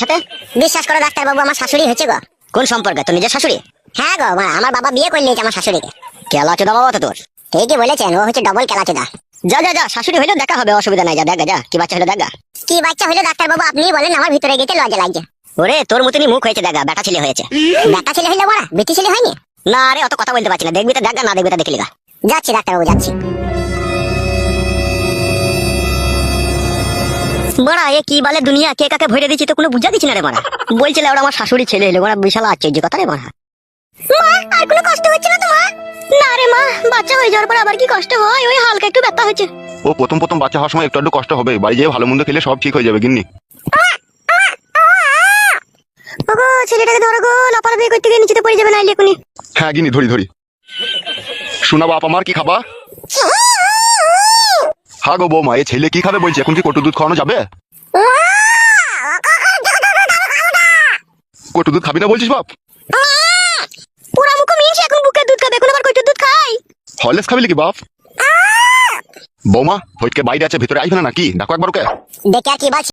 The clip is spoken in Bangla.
সাথে? বিশ্বাস করো ডাক্তার বাবু আমার শাশুড়ি হয়েছে গো। কোন সম্পর্কে? তোর নিজের শাশুড়ি? হ্যাঁ গো মা আমার বাবা বিয়ে করে নিয়েছে আমার শাশুড়িকে। কেলা চোদা বাবা তো তোর? ঠিকই বলেছেন ও হচ্ছে ডবল কেলাচোদা। যা যা যা শাশুড়ি হইলেও দেখা হবে অসুবিধা নাই যা দেখা যা কি বাচ্চা হইল দেখা। কি বাচ্চা হলো ডাক্তার বাবু আপনি বলেন আমার ভিতরে গেতে লজ্জা লাগছে। ওরে তোর মতনই মুখ হয়েছে দেখা বেটা ছেলে হয়েছে। বেটা ছেলে হইল বড়া বেটি ছেলে হয়নি? না আরে অত কথা বলতে পারছি না দেখবি তো দেখা না দেখবি তো দেখলি যাচ্ছি ডাক্তার বাবু যাচ্ছি। বড়া এ কি বলে দুনিয়া? কে কাকে ভরে দিচ্ছি তো কোনো বুঝা দিচ্ছি না রে বড়া। বলছিল ওরা আমার শাশুড়ি ছেলে এলো বড়া বিশাল আশ্চর্য কথা রে বড়া। আর কোনো কষ্ট হচ্ছে না না রে মা বাচ্চা হয়ে যাওয়ার পর আবার কি কষ্ট হয়? ওই হালকা একটু ব্যথা হচ্ছে। ও প্রথম প্রথম বাচ্চা হওয়ার সময় একটু একটু কষ্ট হবে। বাড়ি যেয়ে ভালো মন্দ খেলে সব ঠিক হয়ে যাবে গিন্নি। ওগো ছেলেটাকে ধরো গো লাপালাপি করতে গিয়ে নিচেতে পড়ে যাবে না এখনই হ্যাঁ গিন্নি ধরি ধরি। শোনা বাপ আমার কি খাবা? হ্যাঁ গো বৌমা এ ছেলে কি খাবে বলছে? এখন কি কটু দুধ খাওয়ানো যাবে? কটু দুধ খাবি না বলছিস বাপ? পুরা মুখ মিনছে এখন বুকের দুধ খাবে এখন আবার কইটু দুধ খাই। হরলেক্স খাবি নাকি বাপ? বৌমা হইটকে বাইরে আছে ভিতরে আইবে না নাকি? ডাকো একবার ওকে। দেখে আর কি বলছে